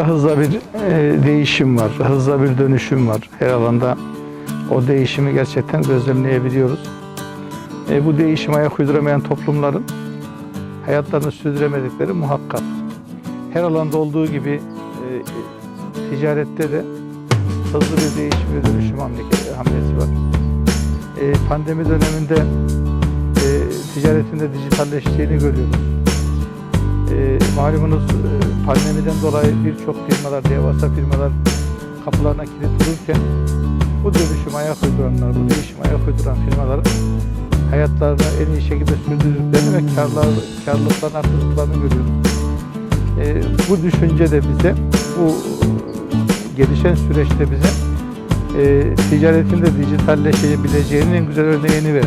Dünyada hızla bir e, değişim var, hızla bir dönüşüm var. Her alanda o değişimi gerçekten gözlemleyebiliyoruz. E, bu değişime ayak uyduramayan toplumların hayatlarını sürdüremedikleri muhakkak. Her alanda olduğu gibi e, ticarette de hızlı bir değişim ve dönüşüm hamle- hamlesi var. E, pandemi döneminde e, ticaretin de dijitalleştiğini görüyoruz. E, malumunuz e, pandemiden dolayı birçok firmalar, devasa firmalar kapılarına kilit vururken bu dönüşüm ayak uyduranlar, bu değişim ayak uyduran firmaların hayatlarını en iyi şekilde sürdürdüklerini ve karlar, karlılıklarını arttırdıklarını görüyoruz. E, bu düşünce de bize, bu gelişen süreçte bize e, ticaretin de dijitalleşebileceğinin en güzel örneğini verdi.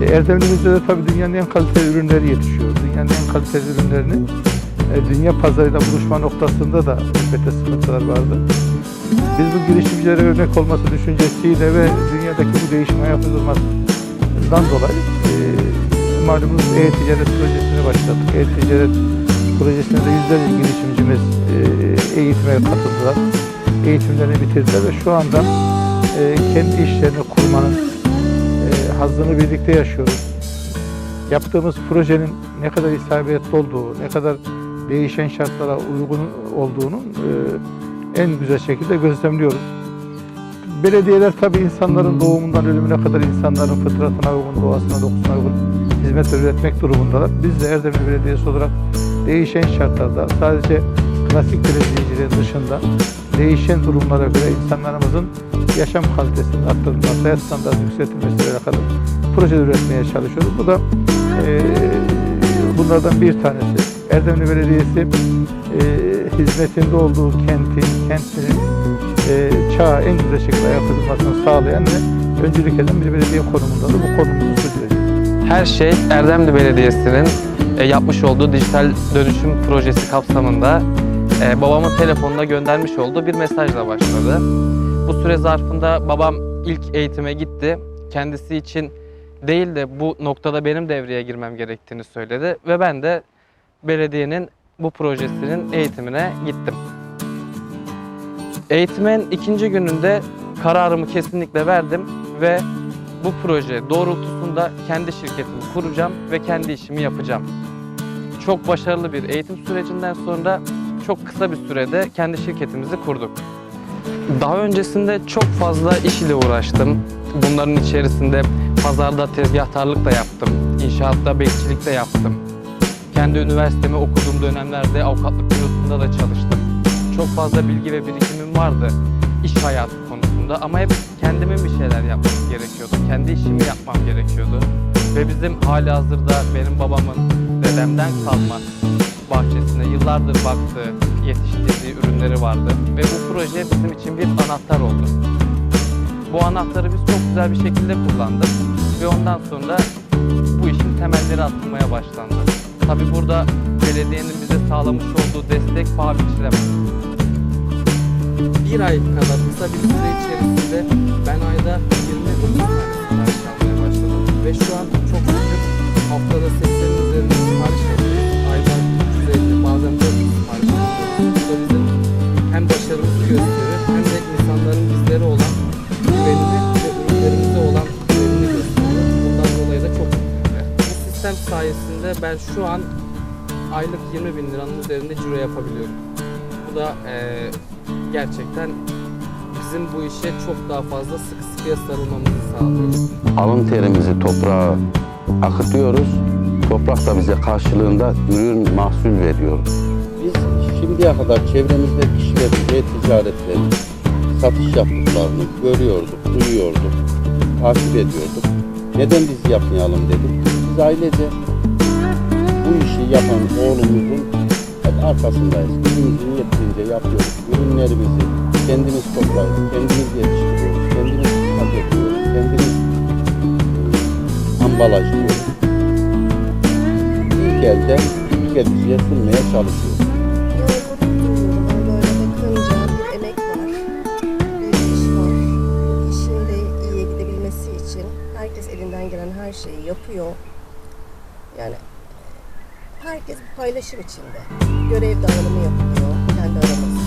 E, Erdemli'mizde de tabii dünyanın en kaliteli ürünleri yetişiyor. Dünyanın en kaliteli ürünlerini e, dünya pazarıyla buluşma noktasında da elbette sıkıntılar vardı. Biz bu girişimcilere örnek olması düşüncesiyle ve dünyadaki bu değişime ayak uydurmasından dolayı e, malumunuz e-ticaret projesini başlattık. E-ticaret projesinde de yüzlerce girişimcimiz e, eğitime katıldılar. Eğitimlerini bitirdiler ve şu anda e, kendi işlerini kurmanın e, hazzını birlikte yaşıyoruz. Yaptığımız projenin ne kadar isabetli olduğu, ne kadar değişen şartlara uygun olduğunun e, en güzel şekilde gözlemliyoruz. Belediyeler tabii insanların doğumundan ölümüne kadar insanların fıtratına uygun, doğasına, dokusuna uygun hizmet üretmek durumundalar. Biz de Erdemli Belediyesi olarak değişen şartlarda sadece klasik belediyeciliğin dışında değişen durumlara göre insanlarımızın yaşam kalitesinin arttırılması, hayat standartı yükseltilmesiyle alakalı proje üretmeye çalışıyoruz. Bu da e, bunlardan bir tanesi. Erdemli Belediyesi e, hizmetinde olduğu kentin, kentinin e, çağa en güzel şekilde ayak sağlayan ve öncülük eden bir belediye konumunda da bu konumumuzu sürdüreceğiz. Her şey Erdemli Belediyesi'nin yapmış olduğu dijital dönüşüm projesi kapsamında e, babamın telefonuna göndermiş olduğu bir mesajla başladı. Bu süre zarfında babam ilk eğitime gitti. Kendisi için değil de bu noktada benim devreye girmem gerektiğini söyledi ve ben de belediyenin bu projesinin eğitimine gittim. Eğitimin ikinci gününde kararımı kesinlikle verdim ve bu proje doğrultusunda kendi şirketimi kuracağım ve kendi işimi yapacağım. Çok başarılı bir eğitim sürecinden sonra çok kısa bir sürede kendi şirketimizi kurduk. Daha öncesinde çok fazla iş ile uğraştım. Bunların içerisinde pazarda tezgahtarlık da yaptım. İnşaatta bekçilik de yaptım. Kendi üniversitemi okuduğum dönemlerde avukatlık bürosunda da çalıştım. Çok fazla bilgi ve birikimim vardı iş hayatı konusunda ama hep kendimin bir şeyler yapmam gerekiyordu. Kendi işimi yapmam gerekiyordu. Ve bizim hali hazırda benim babamın dedemden kalma bahçesine yıllardır baktığı, yetiştirdiği ürünleri vardı. Ve bu proje bizim için bir anahtar oldu. Bu anahtarı biz çok güzel bir şekilde kullandık. Ve ondan sonra bu işin temelleri atılmaya başlandı. Tabi burada belediyenin bize sağlamış olduğu destek paha biçilemez bir ay kadar kısa bir süre içerisinde ben ayda 20 tane başladım. Ve şu an çok şükür haftada 80'in gösterir hem de insanların bizlere olan güvenini ve ürünlerimize olan güvenini gösteriyor. Bundan dolayı da çok mutluyum. Bu sistem sayesinde ben şu an aylık 20 bin liranın üzerinde ciro yapabiliyorum. Bu da eee gerçekten bizim bu işe çok daha fazla sıkı sıkıya sarılmamızı sağlıyor. alın terimizi toprağa akıtıyoruz. Toprak da bize karşılığında ürün mahsul veriyor. Biz şimdiye kadar çevremizde kişilerin e-ticaretlerin satış yaptıklarını görüyorduk, duyuyorduk, takip ediyorduk. Neden biz yapmayalım dedik. Biz ailece bu işi yapan oğlumuzun hep arkasındayız. Gücümüzün yettiğince yapıyoruz. Ürünlerimizi kendimiz toplayıp, kendimiz yetiştiriyoruz, kendimiz paketliyoruz, kendimiz ambalajlıyoruz. İlk elden tüketiciye sunmaya çalışıyoruz. Şeyi yapıyor. Yani herkes bir paylaşım içinde. Görev dağılımı yapılıyor kendi aramızda.